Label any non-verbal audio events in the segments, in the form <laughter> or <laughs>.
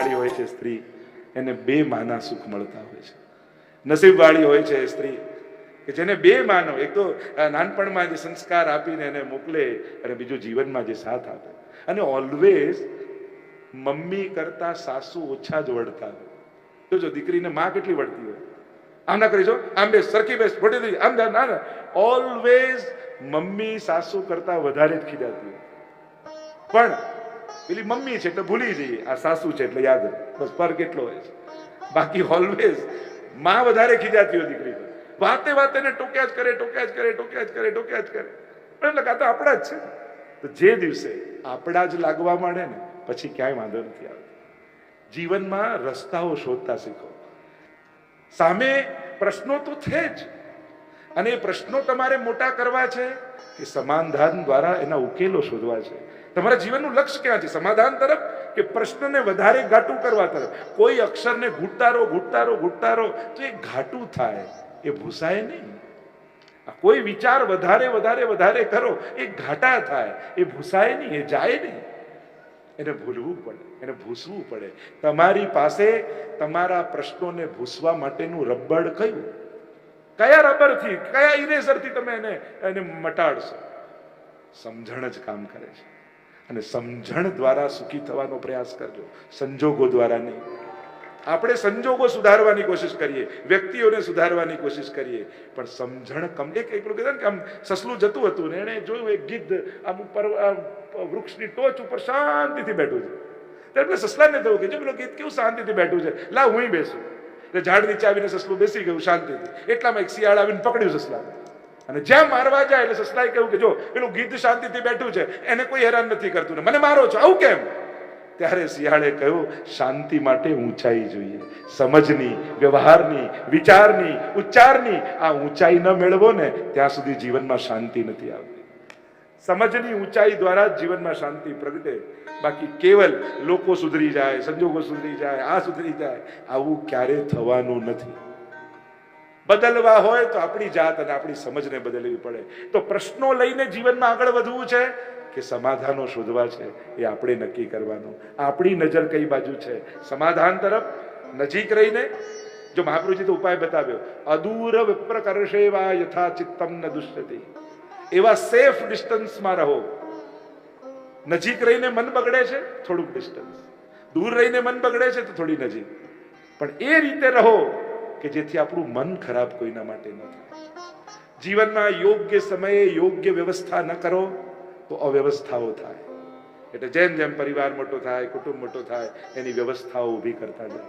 નસીબશાળી હોય છે સ્ત્રી, એને બે માના સુખ મળતા હોય છે. નસીબવાળી હોય છે સ્ત્રી કે જેને બે માનો, એક તો નાનપણમાં જે સંસ્કાર આપીને એને મોકલે, અને બીજું જીવનમાં જે સાથ આપે. અને ઓલવેઝ મમ્મી કરતા સાસુ ઓછા જ વળતા હોય. જો દીકરીને માં કેટલી વળતી હોય? આમ ના કરી, જો, આમ બે, સરખી બેસ ફોટી દઈ આમ ના ઓલવેઝ મમ્મી સાસુ કરતા વધારે જ ખીજાતી હોય. પણ પેલી મમ્મી છે એટલે ભૂલી જઈએ. આ સાસુ છે એટલે યાદ બસ પર કેટલો હોય છે. બાકી ઓલવેઝમાં વધારે ખીજાતી હોય દીકરી વાતે વાતે ને ટોક્યા જ કરે, ટોક્યા જ કરે, ટોક્યા જ કરે, ટોક્યા જ કરે. એટલે કાં આપણા જ છે. તો જે દિવસે આપણા જ લાગવા માંડે ને, પછી ક્યાંય વાંધો નથી આવતો. જીવનમાં રસ્તાઓ શોધતા શીખો. સામે પ્રશ્નો તો છે જ. અને એ પ્રશ્નો તમારે મોટા કરવા છે કે સમાધાન દ્વારા એના ઉકેલો શોધવા છે. તમારા જીવનનું લક્ષ્ય ક્યાં છે? સમાધાન તરફ કે પ્રશ્નને વધારે ઘાટું કરવા તરફ? કોઈ અક્ષરને ઘૂંટતા રહો ઘૂંટતા રહો તો એ ઘાટું થાય. એ ભૂસાય નહીં. કોઈ વિચાર વધારે વધારે વધારે કરો, એ ઘાટા થાય. એ ભૂસાય નહીં, એ જાય નહીં. એને ભૂલવું પડે, એને ભૂસવું પડે. તમારી પાસે તમારા પ્રશ્નોને ભૂસવા માટેનું રબડ કયું? કયા રબરથી, કયા ઇરેઝરથી તમે એને એને મટાડશો? સમજણ જ કામ કરે છે. અને સમજણ દ્વારા સુખી થવાનો પ્રયાસ કરજો. સંજોગો દ્વારા નહીં. આપણે સંજોગો સુધારવાની કોશિશ કરીએ, વ્યક્તિઓને સુધારવાની કોશિશ કરીએ, પણ સમજણ કમ એક એકલું કહેતા ને કે આમ સસલું જતું હતું ને એણે જોયું એક ગીધ, આમ આમ વૃક્ષની ટોચ ઉપર શાંતિથી બેઠું છે. ત્યારે પેલા સસલાને થયું કે જો પેલો ગીધ કેવું શાંતિથી બેઠું છે? લા હું બેસું. એટલે ઝાડ નીચે આવીને સસલું બેસી ગયું શાંતિથી. એટલામાં એક શિયાળ આવીને પકડ્યું સસલાને. અને જ્યાં મારવા જાય એટલે સસલાએ કહ્યું કે જો, પેલું ગીધ શાંતિથી બેઠું છે, એને કોઈ હેરાન નથી કરતું. ને મને મારો છો, આવું કેમ? ત્યારે શિયાળે કહ્યું, શાંતિ માટે ઊંચાઈ જોઈએ. સમજની, વ્યવહારની, વિચારની, ઉચ્ચારની, આ ઊંચાઈ ન મેળવો ને, ત્યાં સુધી જીવનમાં શાંતિ નથી આવતી. સમજની ઊંચાઈ દ્વારા જ જીવનમાં શાંતિ પ્રગટે. બાકી કેવલ લોકો સુધરી જાય, સંજોગો સુધરી જાય, આ સુધરી જાય, આવું ક્યારે થવાનું નથી. બદલવા હોય તો આપણી જાત અને આપણી સમજને બદલવી પડે. તો પ્રશ્નો લઈને જીવનમાં આગળ વધવું છે કે સમાધાનો શોધવા છે એ આપણે નક્કી કરવાનું. આપણી નજર કઈ બાજુ છે? સમાધાન તરફ નજીક રહીને જો મહાપ્રભુજી તો ઉપાય બતાવ્યો. અદૂર વિપ્ર કરશે યથા ચિત્તમ ન દુષ્યતિ. એવા સેફ ડિસ્ટન્સમાં રહો. નજીક રહીને મન બગડે છે થોડુંક ડિસ્ટન્સ દૂર રહીને મન બગડે છે તો થોડી નજીક. પણ એ રીતે રહો કે જેથી આપણું મન ખરાબ કોઈના માટે ન થાય. જીવનમાં યોગ્ય સમયે યોગ્ય વ્યવસ્થા ન કરો તો અવ્યવસ્થાઓ થાય. એટલે જેમ જેમ પરિવાર મોટો થાય, કુટુંબ મોટો થાય, એની વ્યવસ્થાઓ ઊભી કરતા જાય.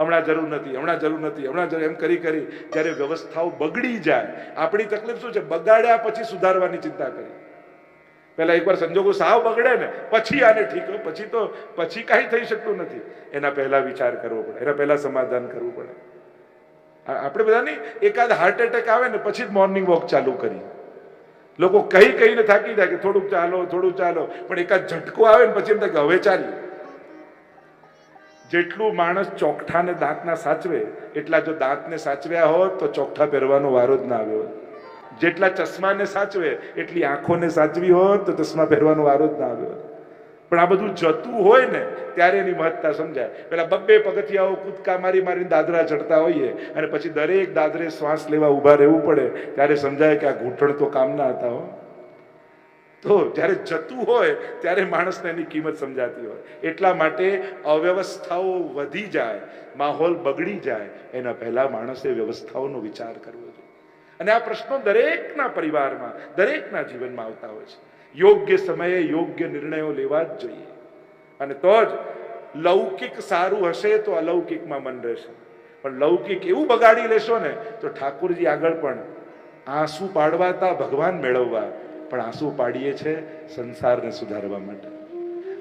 હમણાં જરૂર નથી, હમણાં જરૂર નથી, હમણાં જરૂર, એમ કરી કરી જ્યારે વ્યવસ્થાઓ બગડી જાય, આપણી તકલીફ શું છે? બગાડ્યા પછી સુધારવાની ચિંતા કરી. પહેલા એકવાર સંજોગો સાવ બગડે ને, પછી આને ઠીક, પછી તો, પછી કાંઈ થઈ શકતું નથી. એના પહેલા વિચાર કરવો પડે, એના પહેલા સમાધાન કરવું પડે. આપણે બધા નહીં એકાદ હાર્ટ એટેક આવે ને પછી જ મોર્નિંગ વોક ચાલુ કરી લોકો કહી કહીને થાકી જાય કે થોડુંક ચાલો થોડું ચાલો, પણ એકાદ ઝટકો આવે ને પછી એમ થાય કે હવે ચાલીએ જેટલું માણસ ચોકઠાને દાંતના સાચવે, એટલા જો દાંતને સાચવ્યા હોત તો ચોકઠા પહેરવાનો વારો જ ના આવ્યો. જેટલા ચશ્માને સાચવે, એટલી આંખોને સાચવી હોત તો ચશ્મા પહેરવાનો વારો જ ના આવ્યો. પણ આ બધું જતું હોય ને, ત્યારે એની મહત્તા સમજાય. પેલા બબ્બે પગથિયાઓ કૂદકા મારી મારીને દાદરા ચડતા હોઈએ અને પછી દરેક દાદરે શ્વાસ લેવા ઊભા રહેવું પડે, ત્યારે સમજાય કે આ ઘૂંટણ તો કામના હતા હો. તો જ્યારે જતું હોય, ત્યારે માણસને એની કિંમત સમજાતી હોય. એટલા માટે અવ્યવસ્થાઓ વધી જાય, માહોલ બગડી જાય, એના પહેલા માણસે વ્યવસ્થાઓનો વિચાર કરવો જોઈએ. અને આ પ્રશ્નો દરેકના પરિવારમાં, દરેકના જીવનમાં આવતા હોય છે. યોગ્ય સમયે યોગ્ય નિર્ણયો લેવા જ જોઈએ. અને તો જ લૌકિક સારું હશે તો અલૌકિકમાં મન રહેશે. પણ લૌકિક એવું બગાડી લેશો ને, તો ઠાકુરજી આગળ પણ આંસુ પાડવાતા ભગવાન મેળવવા, પણ આંસુ પાડીએ છે સંસારને સુધારવા માટે.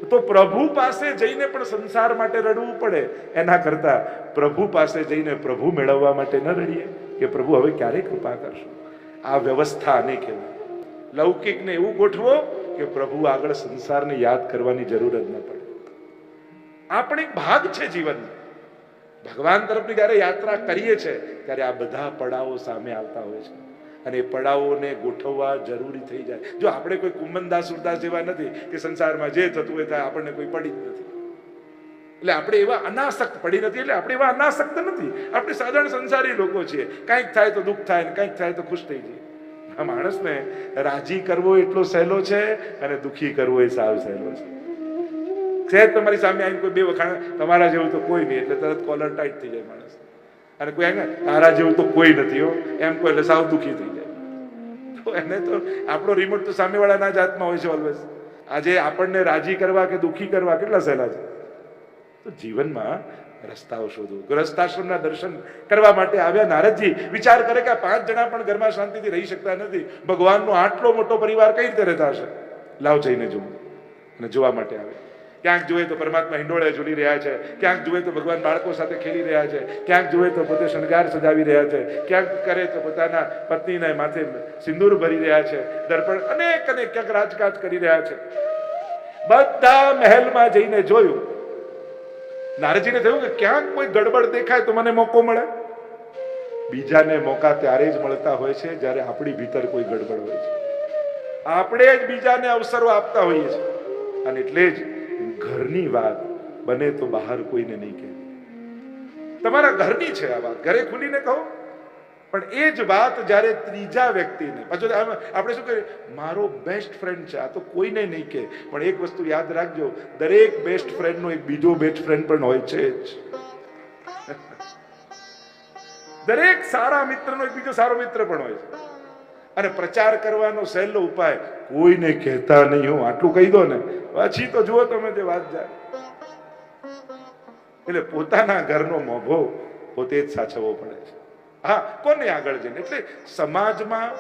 તો પ્રભુ પાસે જઈને પણ સંસાર માટે રડવું પડે, એના કરતા પ્રભુ પાસે જઈને પ્રભુ મેળવવા માટે ન રડીએ, કે પ્રભુ હવે ક્યારે કૃપા કરશો? આ વ્યવસ્થા આને કહેવાય. લૌકિકને એવું ગોઠવો કે પ્રભુ આગળ સંસારને યાદ કરવાની જરૂર જ ન પડે. આ પણ એક ભાગ છે જીવનનો. ભગવાન તરફની જ્યારે યાત્રા કરીએ છીએ ત્યારે આ બધા પડાવો સામે આવતા હોય છે. અને એ પડાવોને ગોઠવવા જરૂરી થઈ જાય. જો આપણે કોઈ કુંમનદાસ સુરદાસ જેવા નથી કે સંસારમાં જે થતું હોય થાય આપણને કોઈ પડી જ નથી. એટલે આપણે એવા અનાસક્ત પડી નથી, એટલે આપણે એવા અનાસક્ત નથી. આપણે સાધારણ સંસારી લોકો છીએ. કાંઈક થાય તો દુઃખ થાય ને કાંઈક થાય તો ખુશ થઈ જઈએ. આ માણસને રાજી કરવો એટલો સહેલો છે અને દુઃખી કરવો એ સાવ સહેલો છે. સહેજ તમારી સામે આવીને કોઈ બે વખાણ, તમારા જેવું તો કોઈ નહીં, એટલે તરત કોલર ટાઈટ થઈ જાય માણસ. અને કોઈ એને તારા જેવું તો કોઈ નથી હો. એમ કોઈ એટલે સાવ દુઃખી થઈ જાય. તો એને તો આપણો રિમોટ તો સામેવાળાના જ હાથમાં હોય છે ઓલવેઝ આજે આપણને રાજી કરવા કે દુઃખી કરવા કેટલા સહેલા છે? તો જીવનમાં રસ્તાઓ શોધવું ગૃહસ્થાશ્રમના દર્શન કરવા માટે આવ્યા નારદજી. વિચાર કરે કે આ પાંચ જણા પણ ઘરમાં શાંતિથી રહી શકતા નથી. ભગવાનનો આટલો મોટો પરિવાર કઈ રીતે રહેતા હશે? લાવ જઈને જોવું અને જોવા માટે આવે. ક્યાંક જોઈએ તો પરમાત્મા હિંડોળે ઝૂલી રહ્યા છે. ક્યાંક જુએ તો ભગવાન બાળકો સાથે ખેલી રહ્યા છે. ક્યાંક જુએ તો પોતે શણગાર સજાવી રહ્યા છે. ક્યાંક કરે તો પોતાના પત્નીને માથે સિંદૂર ભરી રહ્યા છે. દર્પણ અનેક અનેક ક્યાંક રાજકાજ કરી રહ્યા છે. બધા મહેલમાં જઈને જોયું. નારદજીને થયું કે ક્યાંક કોઈ ગડબડ દેખાય તો મને મોકો મળે? બીજાને મોકા ત્યારે જ મળતા હોય છે જ્યારે આપણી ભીતર કોઈ ગડબડ હોય છે. આપણે જ બીજાને અવસરો આપતા હોઈએ છીએ. અને એટલે જ ઘરની વાત બને તો બહાર કોઈને નહીં કહે તમારા ઘરની છે આ વાત. ઘરે ખુલીને કહો. પણ એ જ વાત જ્યારે ત્રીજા વ્યક્તિને, પાછું આપણે શું કરીએ? મારો બેસ્ટ ફ્રેન્ડ છે, આ તો કોઈને નહીં કહે, પણ એક વસ્તુ યાદ રાખજો, દરેક બેસ્ટ ફ્રેન્ડનો એક બીજો બેસ્ટ ફ્રેન્ડ પણ હોય છે જ. <laughs> દરેક સારા મિત્રનો એક બીજો સારો મિત્ર પણ હોય છે. અને પ્રચાર કરવાનો સહેલો ઉપાય કોઈને કહેતા નહીં હું, આટલું કહી દો ને. પછી તો જુઓ તમે જે વાત જાય. એટલે પોતાના ઘરનો મોભો પોતે જ સાચવવો પડે છે. હા, કોને આગળ જઈને? એટલે સમાજમાં,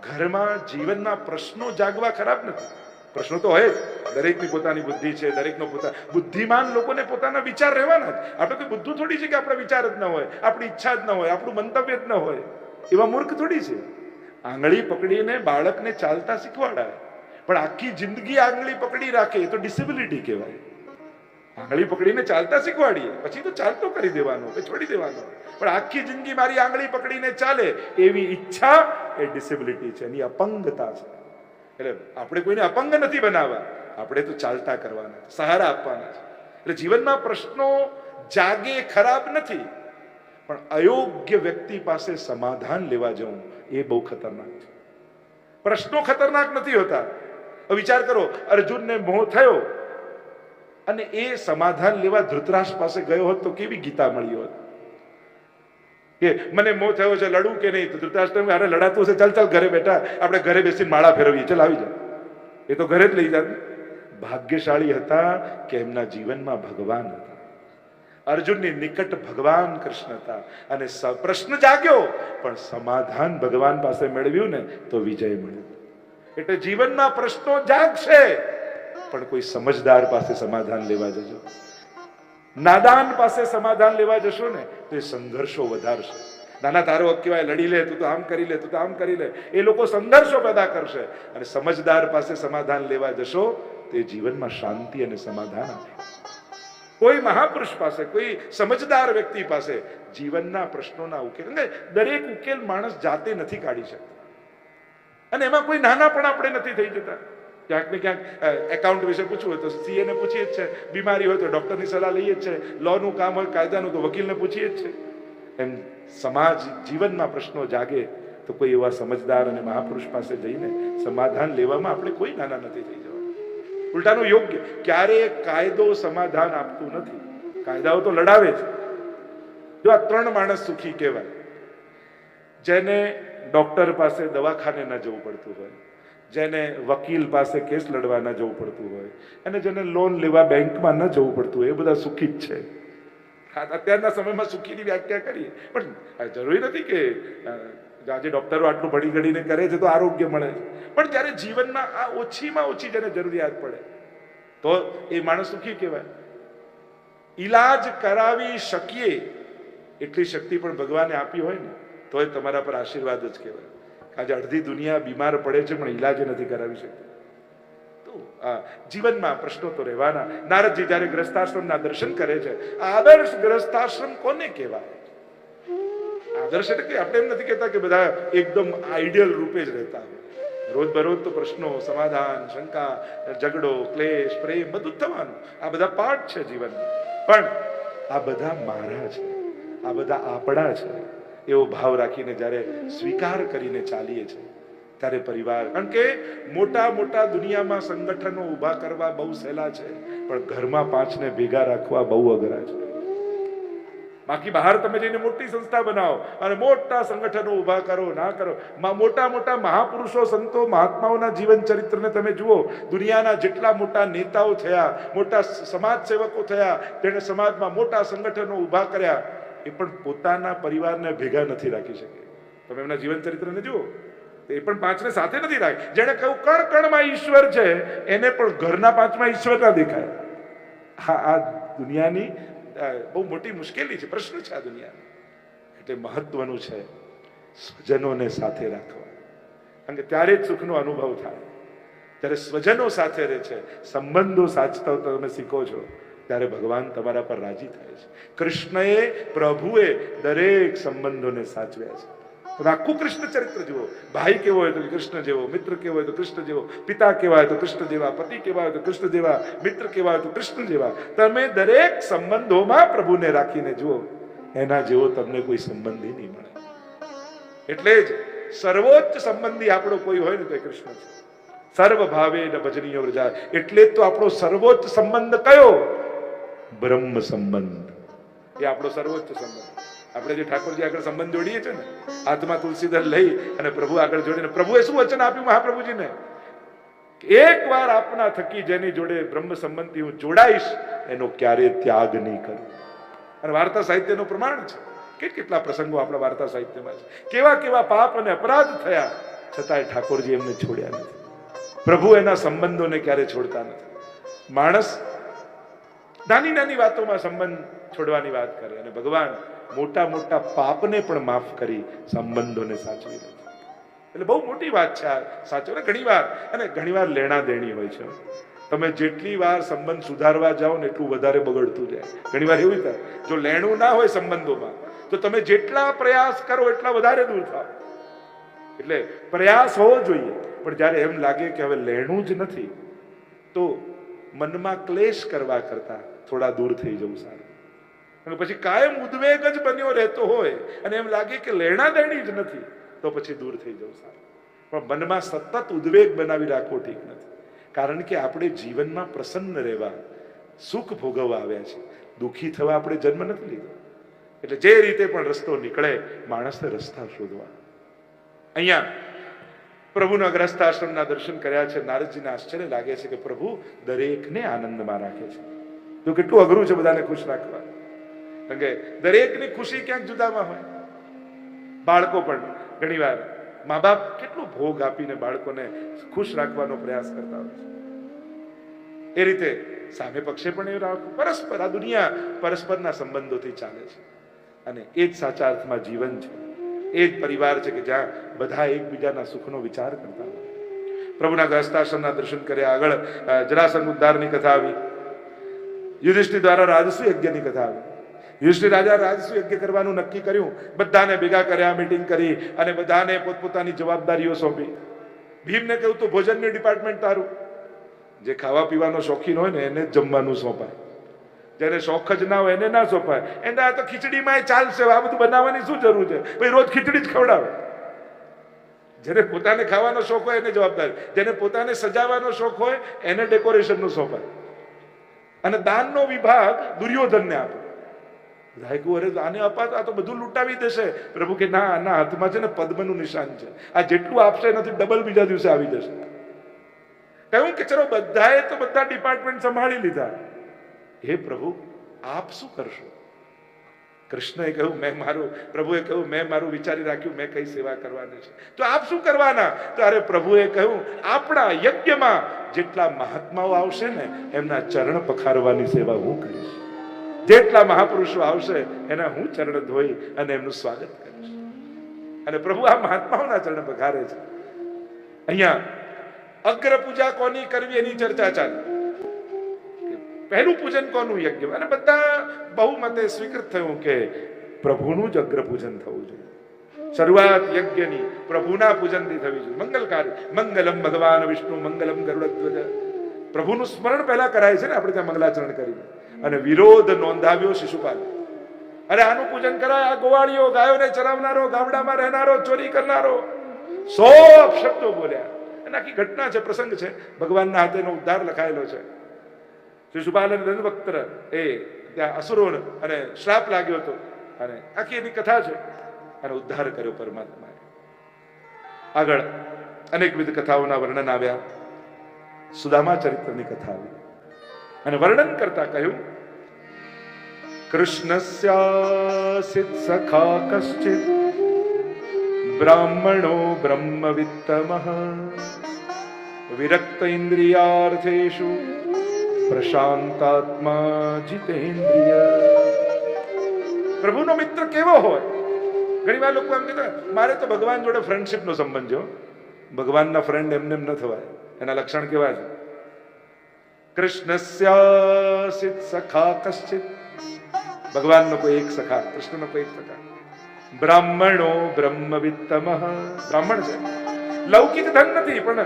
ઘરમાં જીવનના પ્રશ્નો જાગવા ખરાબ નથી. પ્રશ્નો તો હોય દરેકની પોતાની બુદ્ધિ છે, દરેકનો પોતા, બુદ્ધિમાન લોકોને પોતાના વિચાર રહેવાના જ. આપણે કોઈ બુદ્ધું થોડી છે કે આપણા વિચાર જ ન હોય, આપણી ઈચ્છા જ ન હોય, આપણું મંતવ્ય જ ન હોય? એવા મૂર્ખ થોડી છે. આંગળી પકડીને બાળકને ચાલતા શીખવાડાય. પણ આખી જિંદગી આંગળી પકડી રાખે એ તો ડિસેબિલિટી કહેવાય. આંગળી પકડીને ચાલતા શીખવાડીએ. પછી તો ચાલતો કરી દેવાનો કે છોડી દેવાનો. પણ આખી જિંદગી મારી આંગળી પકડીને ચાલે એવી ઈચ્છા એ ડિસેબિલિટી છે, એની અપંગતા છે. એટલે આપણે કોઈને અપંગ નથી બનાવવા, આપણે તો ચાલતા કરવાના સહારા આપવાના છે. એટલે જીવનમાં પ્રશ્નો જાગે ખરાબ નથી, પણ અયોગ્ય વ્યક્તિ પાસે સમાધાન લેવા જવું એ બહુ ખતરનાક છે. પ્રશ્નો ખતરનાક નથી હોતા. વિચાર કરો, અર્જુનને મોહ થયો અને એ સમાધાન લેવા ધૃતરાષ્ટ્ર પાસે ગયો હોત તો કેવી ગીતા મળી હોત? કે મને મો થયો છે, લડું કે નહીં? ધૃતરાષ્ટ્ર અરે, લડાતું હશે, ચાલ ચાલ, ઘરે બેઠા, આપણે ઘરે બેસીને માળા ફેરવીએ, ચાલ, આવી જાય એ તો ઘરે જ લઈ જાત ભાગ્યશાળી હતા કે એમના જીવનમાં ભગવાન હતા. અર્જુનની નિકટ ભગવાન કૃષ્ણ હતા અને પ્રશ્ન જાગ્યો, પણ સમાધાન ભગવાન પાસે મેળવ્યું ને તો વિજય મળ્યો. એટલે જીવનમાં પ્રશ્નો જાગશે. પણ કોઈ સમજદાર પાસે સમાધાન લેવા જજો. નાદાન પાસે સમાધાન લેવા જશો ને, તો એ સંઘર્ષો વધારશે. નાના, તારો કહેવાય, લડી લે, તું તો આમ કરી લે, તું તો આમ કરી લે. એ લોકો સંઘર્ષો પેદા કરશે. અને સમજદાર પાસે સમાધાન લેવા જશો, તે જીવનમાં શાંતિ અને સમાધાન આપે. કોઈ મહાપુરુષ પાસે, કોઈ સમજદાર વ્યક્તિ પાસે જીવનના પ્રશ્નોના ઉકેલ દરેક ઉકેલ માણસ જાતે નથી કાઢી શકતો. અને એમાં કોઈ નાના પણ આપણે નથી થઈ જતા. ક્યાંક ને ક્યાંક એકાઉન્ટ વિશે પૂછવું હોય તો સીએને પૂછીએ જ છે. બીમારી હોય તો ડૉક્ટરની સલાહ લઈએ જ છે. લોનું કામ હોય, કાયદાનું તો વકીલને પૂછીએ જ છે. એમ સમાજ, જીવનમાં પ્રશ્નો જાગે તો કોઈ એવા સમજદાર અને મહાપુરુષ પાસે જઈને સમાધાન લેવામાં આપણે કોઈ નાના નથી થઈ જવા ઉલટાનું યોગ્ય. ક્યારે કાયદો સમાધાન આપતું નથી. કાયદાઓ તો લડાવે છે જો આ ત્રણ માણસ સુખી કહેવાય, જેને ડોક્ટર પાસે દવાખાને ન જવું પડતું હોય જેને વકીલ પાસે કેસ લડવા ન જવું પડતું હોય અને જેને લોન લેવા બેંકમાં ન જવું પડતું હોય, એ બધા સુખી જ છે. અત્યારના સમયમાં સુખીની વ્યાખ્યા કરીએ, પણ જરૂરી નથી કે આજે ડોક્ટરો આટલું ભણી ગણીને કરે છે તો આરોગ્ય મળે પણ જ્યારે જીવનમાં આ ઓછીમાં ઓછી જેને જરૂરિયાત પડે, તો એ માણસ સુખી કહેવાય. ઈલાજ કરાવી શકીએ એટલી શક્તિ પણ ભગવાને આપી હોય ને, તો એ તમારા પર આશીર્વાદ જ કહેવાય. આજે અડધી દુનિયા બીમાર પડે છે, પણ ઈલાજ નથી કરાવી શકતી. તો આ જીવનમાં પ્રશ્નો તો રહેવાના. નારદજી જ્યારે ગ્રસ્તાશ્રમના દર્શન કરે છે, આદર્શ ગ્રસ્તાશ્રમ કોને કહેવાય? આદર્શ એટલે આપણે એમ નથી કહેતા કે બધા એકદમ આઈડિયલ રૂપે જ રહેતા હોય. રોજ બરોજ તો પ્રશ્નો, સમાધાન, શંકા, ઝઘડો, ક્લેશ, પ્રેમ બધું થવાનું. આ બધા પાર્ટ છે જીવનમાં. પણ આ બધા મારા છે. આ બધા આપણા છે. એવો ભાવ રાખીને જ્યારે સ્વીકાર કરીને ચાલીએ છીએ, ત્યારે પરિવાર, કારણ કે મોટા મોટા દુનિયામાં સંગઠનો ઊભા કરવા બહુ સહેલા છે, પણ ઘરમાં પાંચને ભેગા રાખવા બહુ અઘરા છે. બાકી બહાર તમે જઈને મોટી સંસ્થા બનાવો અને મોટા સંગઠનો ઊભા કરો, ના કરો મોટા મોટા મહાપુરુષો, સંતો, મહાત્માઓના જીવન ચરિત્રને તમે જુઓ, દુનિયાના જેટલા મોટા નેતાઓ થયા, મોટા સમાજ સેવકો થયા, તેણે સમાજમાં મોટા સંગઠનો ઊભા કર્યા એ પણ પોતાના પરિવારને ભેગા નથી રાખી શકે. તમે એમના જીવન ચરિત્રને જુઓ એ પણ પાંચને સાથે નથી રાખી. જેને કહ્યું કણ કણમાં ઈશ્વર છે, એને પણ ઘરના પાંચમાં ઈશ્વર ના દેખાય. હા, આ દુનિયાની બહુ મોટી મુશ્કેલી છે, પ્રશ્ન છે આ દુનિયાનો. એટલે મહત્વનું છે સ્વજનોને સાથે રાખવા. કારણ કે ત્યારે જ સુખનો અનુભવ થાય. જ્યારે સ્વજનો સાથે રહે છે, સંબંધો સાચતા તમે શીખો છો. ત્યારે ભગવાન તમારા પર રાજી થાય છે. કૃષ્ણએ પ્રભુએ દરેક સંબંધોને સાચવ્યા છે. આખું કૃષ્ણ ચરિત્ર જુઓ. ભાઈ કેવો હોય તો કૃષ્ણ જેવો, મિત્ર કેવો હોય તો કૃષ્ણ જેવો, પિતા કેવા હોય તો કૃષ્ણ જેવા, પતિ કેવા હોય તો કૃષ્ણ જેવા, મિત્ર કેવા હોય તો કૃષ્ણ જેવા. તમે દરેક સંબંધોમાં પ્રભુને રાખીને જુઓ. એના જેવો તમને કોઈ સંબંધી નહીં મળે. એટલે જ સર્વોચ્ચ સંબંધી આપણો કોઈ હોય ને તો કૃષ્ણ છે. સર્વ ભાવે ને ભજનીય એટલે તો આપણો સર્વોચ્ચ સંબંધ કયો? બ્રહ્મ સંબંધ. એ આપણો સર્વોચ્ચ સંબંધ. આપણે જે ઠાકોરજી આગળ સંબંધ જોડીએ છીએ ને, હાથમાં તુલસીદળ લઈ અને પ્રભુ આગળ જોડીને, પ્રભુએ શું વચન આપ્યું મહાપ્રભુજીને? એક વાર આપના થકી જેની જોડે બ્રહ્મ સંબંધથી હું જોડાઈશ, એનો ક્યારે ત્યાગ નહીં કરું. અને વાર્તા સાહિત્યનું પ્રમાણ છે. કે કેટલા પ્રસંગો આપણા વાર્તા સાહિત્યમાં છે. કેવા કેવા પાપ અને અપરાધ થયા, છતાંય ઠાકોરજી એમને છોડ્યા નથી. પ્રભુ એના સંબંધોને ક્યારે છોડતા નથી. માણસ નાની નાની વાતોમાં સંબંધ છોડવાની વાત કરે અને ભગવાન મોટા મોટા પાપને પણ માફ કરી સંબંધોને સાચવી લે એટલે બહુ મોટી વાત છે આ. સાચો ને? ઘણી વાર અને ઘણી વાર લેણા દેણી હોય છે. તમે જેટલી વાર સંબંધ સુધારવા જાઓ ને એટલું વધારે બગડતું જાય. ઘણી વાર એવું થાય. જો લેણું ના હોય સંબંધોમાં, તો તમે જેટલા પ્રયાસ કરો એટલા વધારે દૂર થાવ એટલે પ્રયાસ હોવો જોઈએ. પણ જ્યારે એમ લાગે કે હવે લેણું જ નથી, તો મનમાં ક્લેશ કરવા કરતા થોડા દૂર થઈ જવું સારું. અને પછી કાયમ ઉદ્વેગ જ બન્યો રહેતો હોય અને એમ લાગે કે લેણા દેણી જ નથી, તો પછી દૂર થઈ જવું સારું. પણ મનમાં સતત ઉદ્વેગ બનાવી રાખવો ઠીક નથી. કારણ કે આપણે જીવનમાં પ્રસન્ન રહેવા, સુખ ભોગવવા આવ્યા છે દુઃખી થવા આપણે જન્મ નથી લીધો. એટલે જે રીતે પણ રસ્તો નીકળે, માણસને રસ્તા શોધવા. અહીંયા પ્રભુના અગ્રસ્ત આશ્રમના દર્શન કર્યા છે. નારદજીને આશ્ચર્ય લાગે છે કે પ્રભુ દરેકને આનંદમાં રાખે છે. તો કેટલું અઘરું છે બધાને ખુશ રાખવા. કારણ કે દરેકની ખુશી ક્યાંક જુદામાં હોય. બાળકો પણ ઘણીવાર મા બાપ કેટલો ભોગ આપીને બાળકોને ખુશ રાખવાનો પ્રયાસ કરતા હોય છે. એ રીતે સામે પક્ષે પણ એ રાખવું પરસ્પર, આ દુનિયા પરસ્પરના સંબંધોથી ચાલે છે. અને એ જ સાચા અર્થમાં જીવન છે. એ જ પરિવાર છે કે જ્યાં બધા એકબીજાના સુખનો વિચાર કરતા હોય. પ્રભુના ગ્રસ્તાશ્રમના દર્શન કર્યા આગળ જરાસંગ ઉદ્ધારની કથા આવી. યુધિષ્ઠિર દ્વારા રાજસુ યજ્ઞની કથા આવી. યુધિષ્ઠિર રાજા રાજસુ યજ્ઞ કરવાનું નક્કી કર્યું. બધાને ભેગા કર્યા મીટિંગ કરી અને બધાને પોતપોતાની જવાબદારીઓ સોંપી. ભીમને કહ્યું, તો ભોજનની ડિપાર્ટમેન્ટ તારું. જે ખાવા પીવાનો શોખીન હોય ને, એને જમવાનું સોંપાય. જેને શોખ જ ના હોય, એને ના સોંપાય. એને આ તો ખીચડીમાં ચાલશે આ બધું બનાવવાની શું જરૂર છે? ભાઈ, રોજ ખીચડી જ ખવડાવે. જેને પોતાને ખાવાનો શોખ હોય, એને જવાબદારી. જેને પોતાને સજાવવાનો શોખ હોય, એને ડેકોરેશનનું સોંપાય. અને દાનનો વિભાગ દુર્યોધનને આપે. રાયકુ અરે આને અપાત, આ તો બધું લૂંટાવી દેશે. પ્રભુ કે ના આના હાથમાં છે ને પદ્મનું નિશાન છે. આ જેટલું આપશે એનાથી ડબલ બીજા દિવસે આવી જશે. કહ્યું કે ચલો બધાએ તો બધા ડિપાર્ટમેન્ટ સંભાળી લીધા. હે પ્રભુ, આપ શું કરશો? કૃષ્ણએ કહ્યું, મેં મારું, પ્રભુએ કહ્યું, મેં મારું વિચારી રાખ્યું, મેં કઈ સેવા કરવાની છે? તો આપ શું કરવાના? તો અરે પ્રભુએ કહ્યું, આપણા યજ્ઞમાં જેટલા મહાત્માઓ આવશે ને, એમના ચરણ પખારવાની સેવા હું કરીશ. જેટલા મહાપુરુષો આવશે, એના હું ચરણ ધોઈ અને એમનું સ્વાગત કરીશ. અને પ્રભુ આ મહાત્માઓના ચરણ પખારે છે. અહીંયા અગ્ર પૂજા કોની કરવી એની ચર્ચા ચાલે? પહેલું પૂજન કોનું યજ્ઞ? અને બધા બહુમતે સ્વીકૃત થયું કે પ્રભુનું જ અગ્ર પૂજન થવું જોઈએ. શરૂઆત યજ્ઞની, પ્રભુના પૂજનથી થવી જોઈએ. મંગલકારી મંગલમ ભગવાન વિષ્ણુ, મંગલમ ગરુડધ્વજ. પ્રભુનું સ્મરણ પહેલા કરાય છે ને, આપણે ત્યાં મંગલાચરણ કરીને. અને વિરોધ નોંધાવ્યો શિશુપાલ અરે આનું પૂજન કરાય, આ ગોવાળીઓ ગાયોને ચરાવનારો, ગામડામાં રહેનારો, ચોરી કરનારો. સો શબ્દો બોલ્યા. આખી ઘટના છે, પ્રસંગ છે. ભગવાનના હાથેનો ઉદ્ધાર લખાયેલો છે. શિશુપાલ અને દંડવક્ત્ર એ ત્યાં અસુરોન અને શ્રાપ લાગ્યો હતો. અને આખી એની કથા છે. અને ઉદ્ધાર કર્યો પરમાત્માએ. આગળ અનેકવિધ કથાઓના વર્ણન આવ્યા. સુદામા ચરિત્રની કથા આવી. અને વર્ણન કરતા કહ્યું કૃષ્ણસ્યાસિત સખા કશ્ચિત, બ્રાહ્મણો બ્રહ્મવિત્તમ, વિરક્ત ઇન્દ્રિયાર્થેષુ પ્રશાંતાત્મા જીતેન્દ્રિય. પ્રભુનો મિત્ર કેવો હોય? ઘણી વાર લોકો એમ કહેતા, મારે તો ભગવાન જોડે ફ્રેન્ડશિપનો સંબંધ છે ભગવાનના ફ્રેન્ડ એમને એમ ન થવાય. એના લક્ષણ કેવા છે? કૃષ્ણસ્યાસિત સખા કશ્ચિત. ભગવાનનો કોઈ એક સખા, કૃષ્ણનો કોઈ એક સખા. બ્રાહ્મણો બ્રહ્મવિત્તમ. બ્રાહ્મણ છે. લૌકિક ધન નથી, પણ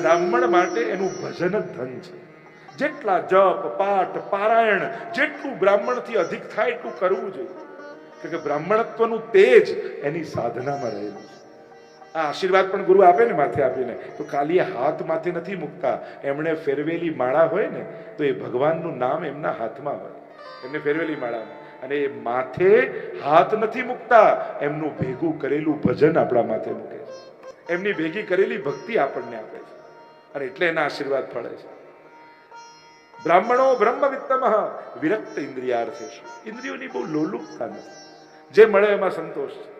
બ્રાહ્મણ માટે એનું ભજન ધન છે. જેટલા જપ, પાઠ, પારાયણ, જેટલું બ્રાહ્મણથી અધિક થાય એટલું કરવું જોઈએ. કે બ્રાહ્મણત્વનું તેજ એની સાધનામાં રહેલું છે. આ આશીર્વાદ પણ ગુરુ આપે ને માથે આપીને. તો ખાલી હાથ માથે નથી મૂકતા. એમણે ફેરવેલી માળા હોય ને, તો એ ભગવાનનું નામ એમના હાથમાં હોય. એમને ફેરવેલી માળામાં. અને એ માથે હાથ નથી મૂકતા, એમનું ભેગું કરેલું ભજન આપણા માથે મૂકે છે. એમની ભેગી કરેલી ભક્તિ આપણને આપે છે. અને એટલે એના આશીર્વાદ ફળે છે. બ્રાહ્મણો બ્રહ્મવિત્તમ, વિરક્ત ઇન્દ્રિયાર્થે ઇન્દ્રિયોની બહુ લોલુપતા નથી. જે મળે એમાં સંતોષ છે.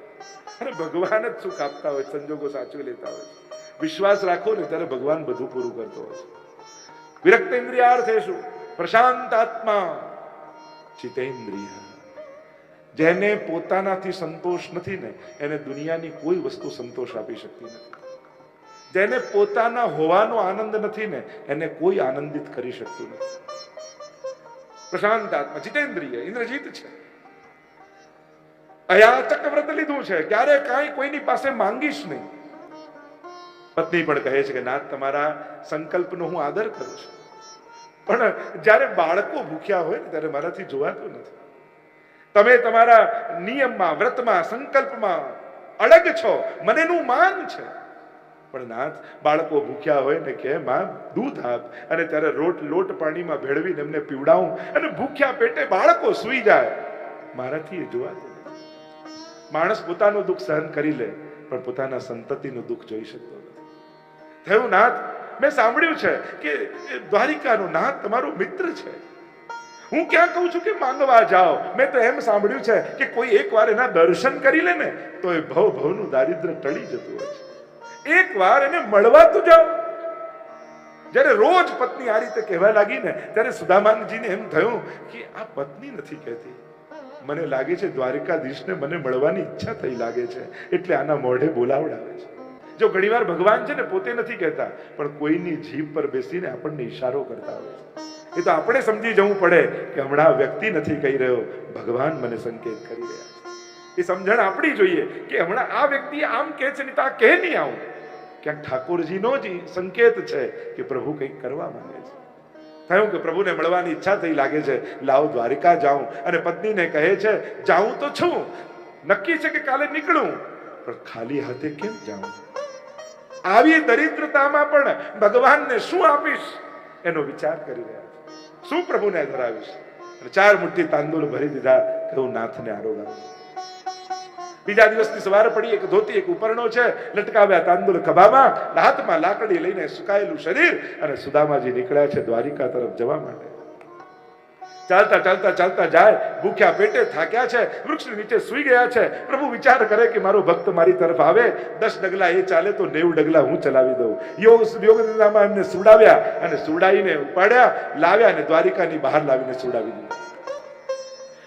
અને ભગવાન જ સુખ આપતા હોય, સંજોગો સાચવી લેતા હોય વિશ્વાસ રાખો ને ત્યારે ભગવાન બધું પૂરું કરતો હોય છે. વિરક્ત ઇન્દ્રિયાર્થે શું? પ્રશાંત આત્મા. ચિતેન્દ્રિય. જેને પોતાનાથી સંતોષ નથી ને, એને દુનિયાની કોઈ વસ્તુ સંતોષ આપી શકતી નથી. જેને પોતાના હોવાનો આનંદ નથી ને, એને કોઈ આનંદિત કરી શકતું નથી. પ્રશાંત આત્મા, જીતેન્દ્રિય, ઇન્દ્રજીત છે. અયાચક વ્રત લીધું છે, ક્યારે કાંઈ કોઈની પાસે માંગીશ નહીં. પત્ની પણ કહે છે કે, ના, તમારા સંકલ્પનો હું આદર કરું છું. પણ જ્યારે બાળકો ભૂખ્યા હોય ને, ત્યારે મારાથી જોવાતું નથી. તમે તમારા નિયમમાં, વ્રતમાં, સંકલ્પમાં અડગ છો મને એનું માન છે. પણ નાથ બાળકો ભૂખ્યા હોય ને કે માં દૂધ આપ. અને ત્યારે રોટ લોટ પાણીમાં ભેળવીને એમને પીવડાવું અને ભૂખ્યા પેટે બાળકો સૂઈ જાય. મારાથી એ જોવા માણસ પોતાનું દુઃખ સહન કરી લે, પણ પોતાના સંતતિનું દુઃખ જોઈ શકતો નથી. થયું નાથ, મેં સાંભળ્યું છે કે દ્વારિકાનો નાથ તમારો મિત્ર છે. હું ક્યાં કહું છું કે માંગવા જાઓ. મેં તો એમ સાંભળ્યું છે કે કોઈ એક વાર એના દર્શન કરી લે ને, તો એ ભવ ભવનું દારિદ્ર ટળી જતું હોય છે. એક વાર એને મળવા તો જાઓ. જ્યારે રોજ પત્ની આ રીતે કહેવા લાગી ને ત્યારે સુદામાનજીને એમ થયું કે આ પત્ની નથી કહેતી. મને લાગે છે દ્વારિકાધીશને મને મળવાની ઈચ્છા થઈ લાગે છે. એટલે આના મોઢે બોલાવડાવે છે. જો ઘણીવાર ભગવાન છે ને પોતે નથી કહેતા, પણ કોઈની જીભ પર બેસીને આપણને ઈશારો કરતા હોય છે. એ તો આપણે સમજી જવું પડે કે હમણાં વ્યક્તિ નથી કહી રહ્યો. ભગવાન મને સંકેત કરી રહ્યા છે. એ સમજણ આપણી જોઈએ કે હમણાં આ વ્યક્તિ આમ કહે છે ને તો આ કહે નહીં આવું. ક્યાંક ઠાકોરજીનો જ સંકેત છે કે પ્રભુ કંઈક કરવા માંગે છે. થયું કે પ્રભુને મળવાની ઈચ્છા થઈ લાગે છે, લાવ દ્વારિકા જાઉં. અને પત્નીને કહે છે, જાઉં તો છું. નક્કી છે કે કાલે નીકળું. પણ ખાલી હાથે કેમ જાઉં? આવી દરિદ્રતામાં પણ ભગવાનને શું આપીશ? એનો વિચાર કરી રહ્યા છે. શું પ્રભુને ધરાવીશ? ચાર મુઠ્ઠી તાંદુલ ભરી દીધા કે હું નાથને આરોગાવું બીજા દિવસની સવારે પડી, એક ધોતી, એક ઉપરણો છે, લટકાવ્યા તાંદુલ ખભામાં, હાથમાં લાકડી લઈને સુકાયેલું શરીર અને સુદામાજી નીકળ્યા છે દ્વારિકા તરફ જવા માટે. ચાલતા ચાલતા ચાલતા જાય, ભૂખ્યા પેટે થાક્યા છે, વૃક્ષ નીચે સુઈ ગયા છે. પ્રભુ વિચાર કરે કે મારો ભક્ત મારી તરફ આવે, દસ ડગલા એ ચાલે તો નેવું ડગલા હું ચલાવી દઉં. યોગ, યોગનિદ્રામાં એમને સુડાવ્યા અને સુડાઈને ઉપાડ્યા, લાવ્યા અને દ્વારિકાની બહાર લાવીને સુડાવી દીધા.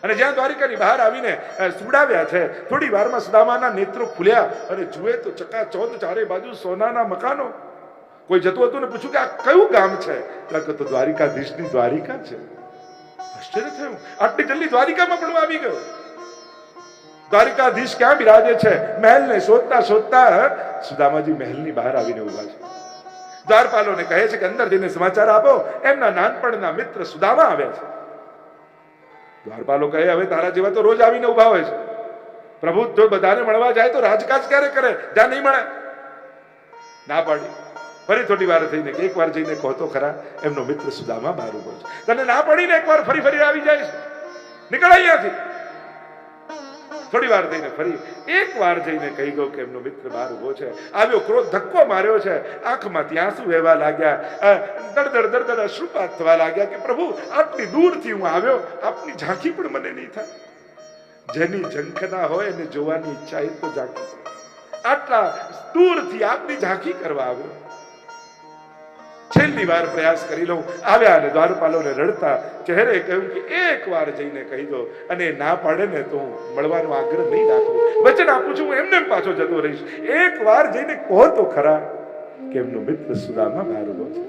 અને જ્યાં દ્વારિકાની બહાર આવીને સુડાવ્યા છે, થોડી વારમાં સુદામાના નેત્રો ખુલ્યા અને જુએ તો ચકાચોંધ ચારે બાજુ સોનાના મકાનો. કોઈ જતું હતું ને પૂછ્યું કે આ કયું ગામ છે? તો દ્વારિકાધીશની દ્વારિકા છે. આશ્ચર્ય થયું. આટલી જલ્દી દ્વારિકામાં પણ આવી ગયો. દ્વારિકાધીશ ક્યાં બિરાજે છે? મહેલને શોધતા શોધતા સુદામાજી મહેલની બહાર આવીને ઊભા છે. દ્વારપાલોને કહે છે કે અંદર જઈને સમાચાર આપો. એમના નાનપણના મિત્ર સુદામા આવ્યા છે. દ્વારપાલો કહે હવે તારા જેવા તો રોજ આવીને ઊભા હોય છે. પ્રભુ, જો બધાને મળવા જાય તો રાજકાજ ક્યારે કરે? જ્યાં નહીં મળે. ના પાડી. ફરી થોડી વાર થઈને, એક વાર જઈને કહો તો ખરા, એમનો મિત્ર સુદામા ઊભો છે. તને ના પડીને એક વાર ફરી ફરી આવી જાય છે? નીકળ અહીંયાથી. થોડી વાર થઈને ફરી એક વાર જઈને કહી ગયો કે એમનો મિત્ર બહાર ઊભો છે. આવ્યો, ક્રોધ ધક્કો માર્યો છે. આંખમાં ત્યાં શું વહેવા લાગ્યા. દડદડ દળદળ અશ્રુપાત થવા લાગ્યા કે, પ્રભુ આટલી દૂરથી હું આવ્યો. આપની ઝાંખી પણ મને નહીં થાય. જેની ઝંખના હોય એને જોવાની ઈચ્છા એ તો ઝાંખી આટલા દૂરથી આપની ઝાંખી કરવા આવ્યો. છેલ્લી વાર પ્રયાસ કરી લઉં. આવ્યા અને દ્વારપાલોને રડતા ચહેરે કહ્યું કે એક વાર જઈને કહી દો અને ના પાડે ને તો હું મળવાનો આગ્રહ નહીં રાખું. વચન આપું છું, હું એમને પાછો જતો રહીશ. એક વાર જઈને કહો તો ખરા કે એમનો મિત્ર સુદામા ઊભો છે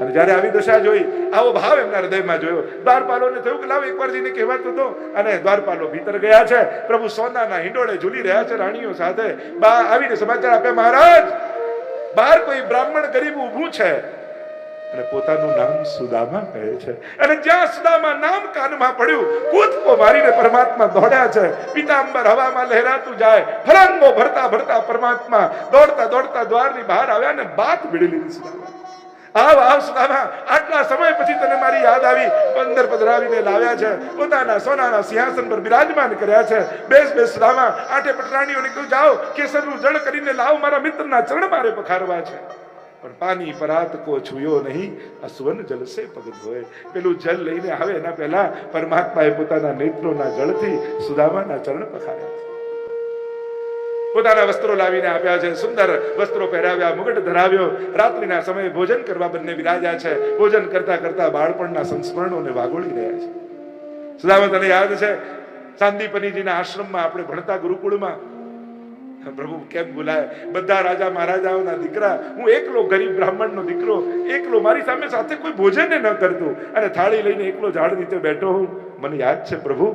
અને જ્યારે આવી દશા જોઈ, આવો ભાવ એમના હૃદયમાં જોયો. દ્વારપાલોને થયું કે લાવ એકવાર જઈને કહેવાતો તો. અને દ્વારપાલો ભીતર ગયા છે. પ્રભુ સોનાના હિંડોળે ઝૂલી રહ્યા છે રાણીઓ સાથે. બા, આવીને સમાચાર આપ્યા મહારાજ. બહાર કોઈ બ્રાહ્મણ ગરીબ ઊભું છે અને પોતાનું નામ સુદામા કહે છે. અને જ્યાં સુદામા નામ કાનમાં પડ્યું, કૂદકો મારીને પરમાત્મા દોડ્યા છે. પિતાંબર હવામાં લહેરાતું જાય ફલાંગો ભરતા ભરતા પરમાત્મા દોડતા દોડતા દ્વારની બહાર આવ્યા અને બાત ભીડી લીધી સુદામા આવ આવ સુદામા આટલા સમય પછી તને મારી યાદ આવી. પધરાવીને લાવ્યા છે. બેસ બેસ સુદામા આઠે પટરાણીઓને કહ્યું જાઓ. કેસરનું જળ કરીને લાવ. મારા મિત્રના ચરણ મારે પખારવા છે. પણ પાણી પરાત કો છુયો નહીં. આ સુવર્ણ જલ સે પગ પેલું જલ લઈને આવે એના પહેલા પરમાત્માએ પોતાના નેત્રોના જળથી સુદામાના ચરણ પખાર્યા છે. પોતાના વસ્ત્રો લાવીને આપ્યા છે, સુંદર વસ્ત્રો પહેરાવ્યા, મુગટ ધરાવ્યો. રાત્રિના સમયે ભોજન કરવા બંને બિરાજ્યા છે. ભોજન કરતા કરતા બાળપણના સંસ્મરણોને વાગોળી રહ્યા છે. સુદામા, તને યાદ છે? સાંદીપનીજીના આશ્રમમાં આપણે ભણતા ગુરુકુળમાં પ્રભુ કેમ બોલાય? બધા રાજા મહારાજાઓના દીકરા, હું એકલો ગરીબ બ્રાહ્મણનો દીકરો, એકલો મારી સામે સાથે કોઈ ભોજન ન કરતું. અને થાળી લઈને એકલો ઝાડ નીચે બેઠો હું. મને યાદ છે પ્રભુ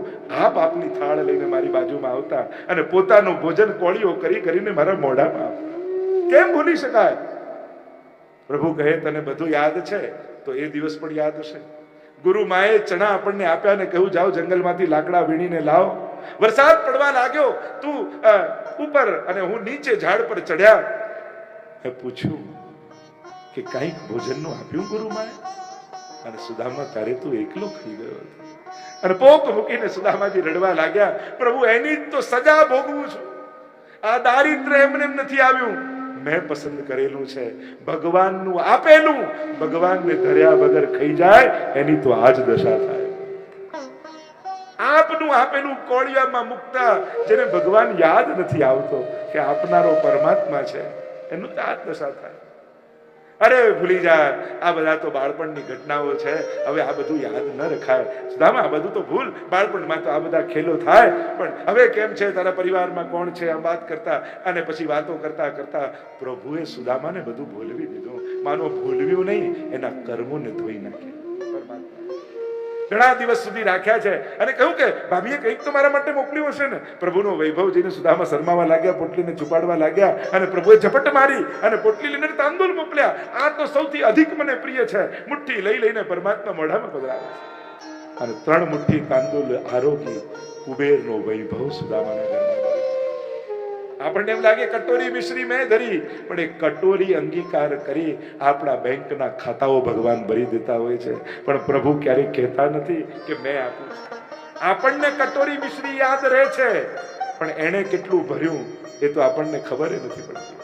આપ આપની થાળ લઈને મારી બાજુમાં આવતા અને પોતાનું ભોજન કોળીઓ કરી કરીને મારા મોઢામાં કેમ ભૂલી શકાય? પ્રભુ કહે, તને બધું યાદ છે? તો એ દિવસ પણ યાદ હશે. ગુરુ માએ ચણા આપણને આપ્યા ને કહ્યું, જાઓ જંગલમાંથી લાકડા વીણીને લાવો. વરસાદ પડવા લાગ્યો, તું ઉપર અને હું નીચે ઝાડ પર ચડ્યા મેં પૂછ્યું કે કંઈક ભોજનનું આપ્યું ગુરુ માએ? અને સુદામા, તારે તું એકલો ખાઈ ગયો હતો. અને પોક મૂકીને સુદામાજી રડવા લાગ્યા, પ્રભુ, એની જ તો સજા ભોગવું છું. આ દારિદ્ર એમને એમ નથી આવ્યું. મેં પસંદ કરેલું છે. ભગવાનનું આપેલું. ભગવાનને ધર્યા વગર ખાઈ જાય, એની તો આજ દશા થાય. આપનું આપેલું કોળિયામાં મુકતા, જેને ભગવાન યાદ નથી આવતો, કે આપનારો પરમાત્મા છે, એનું તો આ દશા થાય. અરે ભૂલી જા, આ બધા તો બાળપણની ઘટનાઓ છે, હવે આ બધું યાદ ન રખાય. સુદામા આ બધું તો ભૂલ, બાળપણમાં તો આ બધા ખેલો થાય, પણ હવે કેમ છે, તારા પરિવારમાં કોણ છે આ વાત કરતા, અને પછી વાતો કરતા કરતા પ્રભુએ સુદામાને બધું ભૂલવી દીધું. માનો ભૂલવ્યું નહીં, એના કર્મોને ધોઈ નાખ્યા. પરમાત્મા. ઘણા દિવસ સુધી રાખ્યા છે. અને કહ્યું કે, ભાભીએ કંઈક તો મારા માટે મોકલ્યું હશે ને. પ્રભુનો વૈભવ જઈને સુદામા શરમાવા લાગ્યા, પોટલીને છુપાડવા લાગ્યા, અને પ્રભુએ ઝપટ મારી અને પોટલી લઈને તાંદુલ મોકલ્યા. આ તો સૌથી અધિક મને પ્રિય છે. મુઠ્ઠી લઈ લઈને પરમાત્મા મોઢામાં પધરાવે છે. અને ત્રણ મુઠ્ઠી તાંદુલ આરોગી કુબેરનો વૈભવ સુદામાના ઘરમાં. આપણને એમ લાગે કટોરી મિશ્રી મેં ધરી, પણ એ કટોરી અંગીકાર કરી આપણા બેંકના ખાતાઓ ભગવાન ભરી દેતા હોય છે. પણ પ્રભુ ક્યારેય કહેતા નથી કે મેં આપ્યું છે. આપણને કટોરી મિશ્રી યાદ રહે છે, પણ એણે કેટલું ભર્યું એ તો આપણને ખબર નથી પડતી.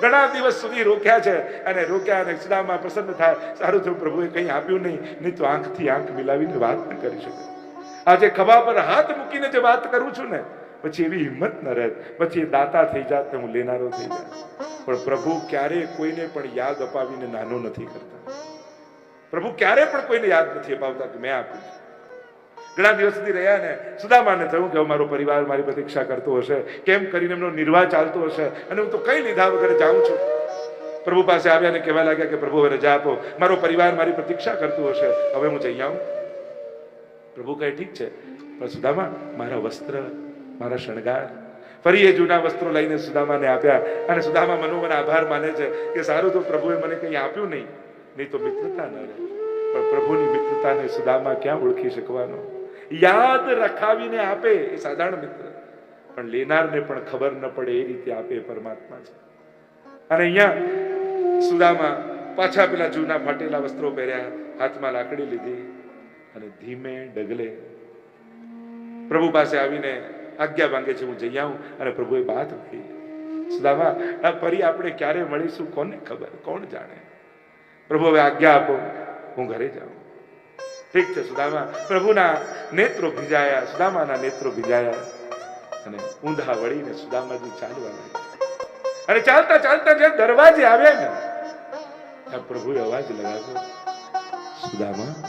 ઘણા દિવસ સુધી રોક્યા છે અને રોક્યા અને સુદામા પ્રસન્ન થાય. સારું થયું પ્રભુએ કંઈ આપ્યું નહીં નહીં તો આંખથી આંખ મિલાવીને વાત ન કરી શકે. આજે ખભા પર હાથ મૂકીને જે વાત કરું છું ને પછી એવી હિંમત ન રહે. પછી દાતા થઈ જાત ને હું લેનારો થઈ જાત. પણ પ્રભુ ક્યારે કોઈને પણ યાદ અપાવીને નાનો નથી કરતા. પ્રભુ ક્યારે પણ કોઈને યાદ નથી અપાવતા કે મેં આપ્યું. ઘણા દિવસ સુધી રહ્યા ને, સુદામાને થયું કે મારો પરિવાર મારી પ્રતીક્ષા કરતો હશે, કેમ કરીને એમનો નિર્વાહ ચાલતો હશે, અને હું તો કઈ લીધા વગર જાઉં છું. પ્રભુ પાસે આવ્યા અને કહેવા લાગ્યા કે પ્રભુ હવે રજા આપો. મારો પરિવાર મારી પ્રતીક્ષા કરતું હશે. હવે હું જઈ આવું. પ્રભુ કહે, ઠીક છે. પણ સુદામા, મારા વસ્ત્ર મારા શણગાર. ફરી એ જૂના વસ્ત્રો લઈને સુદામાને આપ્યા અને સુદામા મનોમન આભાર માને છે કે સારું તો પ્રભુએ મને કંઈ આપ્યું નહીં. નહીં તો મિત્રતા ન રહે. પણ પ્રભુની મિત્રતાને સુદામા ક્યાં ઓળખી શકવાનો? યાદ રખાવીને આપે એ સાધારણ મિત્ર. પણ લેનારને પણ ખબર ન પડે એ રીતે આપે પરમાત્મા છે. અને અહીંયા સુદામા પાછા પેલા જૂના ફાટેલા વસ્ત્રો પહેર્યા, હાથમાં લાકડી લીધી અને ધીમે ડગલે પ્રભુ પાસે આવીને આજ્ઞા માંગે છે, હું જઈ આવું અને પ્રભુએ વાત કહી સુદામા, આ ફરી આપણે ક્યારે મળીશું? કોને ખબર? કોણ જાણે? પ્રભુ, હવે આજ્ઞા આપો. હું ઘરે જાઉં. ઠીક છે, સુદામા. પ્રભુના નેત્રો ભીજાયા, સુદામાના નેત્રો ભીજાયા અને ઊંધા વળીને સુદામાજી ચાલવા લાગ્યા. અને ચાલતા ચાલતા જે દરવાજે આવ્યા ને, ત્યાં પ્રભુએ અવાજ લગાવ્યો. સુદામા,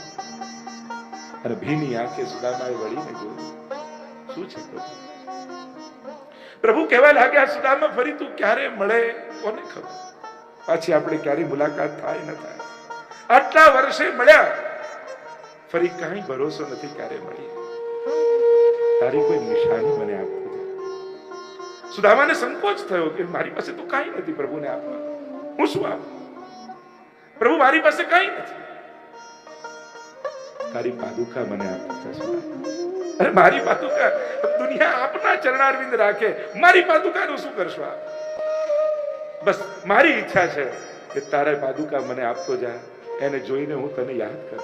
અને ભીની આંખે સુદામાએ વળીને જોયું. શું છે? પ્રભુ કહેવા લાગ્યા સુદામા ફરી તું ક્યારે મળે? કોને ખબર? પાછી આપણે ક્યારે મુલાકાત થાય ન થાય. આટલા વર્ષે મળ્યા, ફરી કઈ ભરોસો નથી ક્યારે મળીએ તારી કોઈ નિશાની મને આપો સુદામાને સંકોચ થયો કે મારી પાસે તો કાંઈ નથી પ્રભુને આપવા. હું શું આપું? પ્રભુ મારી પાસે કાંઈ નથી. તારી પાદુકા મને આપતા. અરે મારી પાદુકા દુનિયા આપના ચરણારવિંદ રાખે. મારી પાદુકાનું શું કરશો આપ? બસ મારી ઈચ્છા છે કે તારે પાદુકા મને આપતો જા એને જોઈને હું તને યાદ કરું.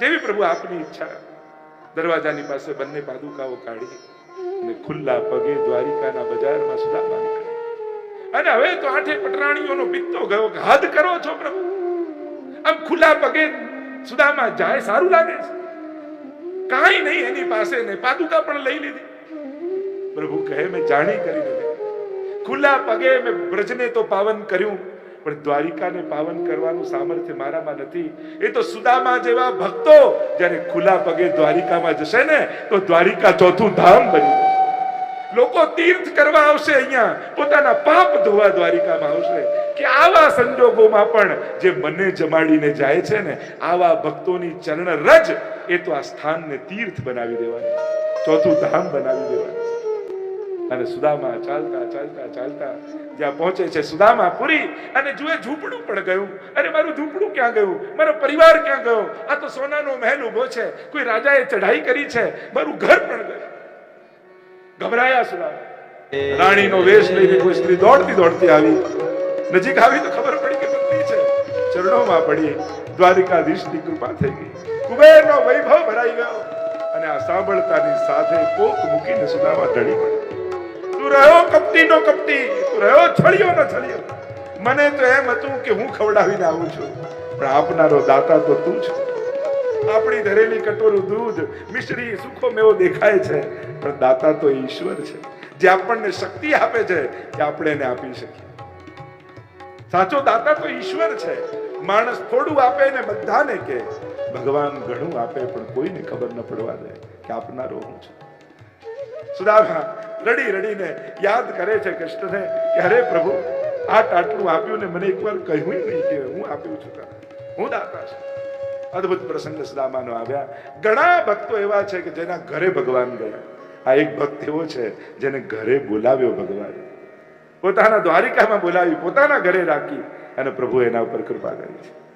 જેવી પ્રભુ આપની ઈચ્છા. દરવાજાની પાસે બંને પાદુકાઓ કાઢી અને ખુલ્લા પગે દ્વારિકાના બજારમાં સુદામા નીકળ્યા. અને હવે તો આઠે પટરાણીઓનો પિત્તો ગયો. ઘાત કરો છો પ્રભુ. આમ ખુલ્લા પગે સુદામા જાય, સારું લાગે છે. કાંઈ નહીં એની પાસે ને પાદુકા પણ લઈ લીધી. પ્રભુ કહે, મેં જાણી કરી દીધી ખુલ્લા પગે મેં બ્રજને તો પાવન કર્યું, પણ દ્વારિકાને પાવન કરવાનું સામર્થ્ય મારામાં નથી. એ તો સુદામા જેવા ભક્તો, જ્યારે ખુલ્લા પગે દ્વારિકામાં જશે ને, તો દ્વારિકા ચોથું ધામ બની લોકો તીર્થ કરવા આવશે અહીંયા. પોતાના પાપ ધોવા દ્વારિકામાં આવશે. કે આવા સંજોગોમાં પણ જે મને જમાડીને જાય છે ને, આવા ભક્તોની ચરણ રજ, એ તો આ સ્થાનને તીર્થ બનાવી દેવાની. ચોથું ધામ બનાવી દેવાનું. અને સુદામા ચાલતા ચાલતા ચાલતા જ્યાં પહોંચે છે સુદામા પુરી અને જુએ ઝૂંપડું પણ ગયું. અરે મારું ઝૂંપડું ક્યાં ગયું? મારો પરિવાર ક્યાં ગયો? આ તો સોનાનો મહેલ ઊભો છે. કોઈ રાજાએ ચઢાઈ કરી છે. મારું ઘર પણ ગયું. ગભરાયા સુદામા રાણીનો વેશ લઈને કોઈ સ્ત્રી દોડતી દોડતી આવી. નજીક આવી તો ખબર પડી કે પત્ની છે. ચરણોમાં પડી. દ્વારિકાધીશની કૃપા થઈ ગઈ. કુબેરનો વૈભવ ભરાઈ ગયો અને આ સાંભળતાની સાથે કોક મૂકીને સુદામા ઢળી પડ્યો. તું રહ્યો કપટી નો કપટી? તું રહ્યો છળિયો ન છળિયો? મને તો એમ હતું કે હું ખવડાવીને આવું છું. પણ આપનારો દાતા તો તું છે આપણી ધરેલી કટોરું દૂધ મિશ્રી સુખો મેવો દેખાય છે. પણ દાતા તો ઈશ્વર છે. જે આપણને શક્તિ આપે છે કે આપણે એને આપી શકીએ. સાચો દાતા તો ઈશ્વર છે. માણસ થોડું આપે ને બધાને કે. ભગવાન ઘણું આપે પણ કોઈને ખબર ન પડવા દે કે આપનારો હું છું. સુદામા રડી રડીને યાદ કરે છે કૃષ્ણને કે અરે પ્રભુ આટ આટલું આપ્યું ને મને એકવાર કહ્યું નહીં કે હું આપ્યું છું. હું દાતા છું. અદ્ભુત પ્રસંગ સદામાનો આવ્યા. ઘણા ભક્તો એવા છે કે જેના ઘરે ભગવાન ગયા. આ એક ભક્ત એવો છે જેને ઘરે બોલાવ્યો ભગવાન. પોતાના દ્વારિકામાં બોલાવી, પોતાના ઘરે રાખી અને પ્રભુ એના ઉપર કૃપા કરી છે.